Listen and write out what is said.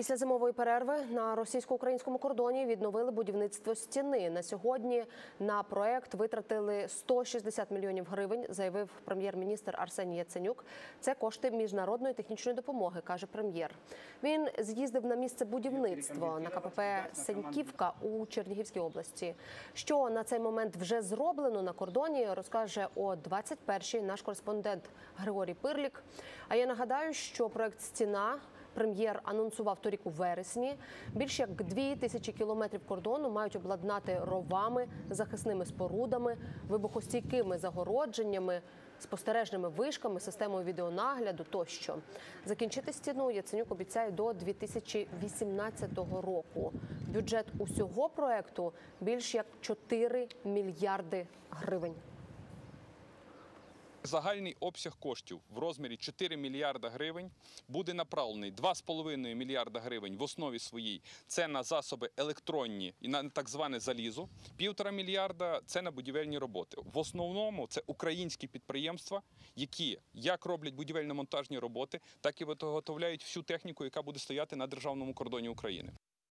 Після зимової перерви на російсько-українському кордоні відновили будівництво стіни. На сьогодні на проект витратили 160 мільйонів гривень, заявив прем'єр-міністр Арсеній Яценюк. Це кошти міжнародної технічної допомоги, каже прем'єр. Він з'їздив на місце будівництва на КПП Сеньківка у Чернігівській області. Що на цей момент вже зроблено на кордоні, розкаже о 21-й наш кореспондент Григорій Пирлік. А я нагадаю, що проект Стіна. Прем'єр анонсував торік у вересні. Більш як дві тисячі кілометрів кордону мають обладнати ровами, захисними спорудами, вибухостійкими загородженнями, спостережними вишками, системою відеонагляду тощо. Закінчити стіну Яценюк обіцяє до 2018 року. Бюджет усього проекту більш як 4 мільярди гривень. Загальний обсяг коштів в розмірі 4 мільярда гривень буде направлений 2,5 мільярда гривень в основі своїй. Це на засоби електронні і на так зване залізо. Півтора мільярда це на будівельні роботи. В основному це українські підприємства, які як роблять будівельно-монтажні роботи, так і виготовляють всю техніку, яка буде стояти на державному кордоні України.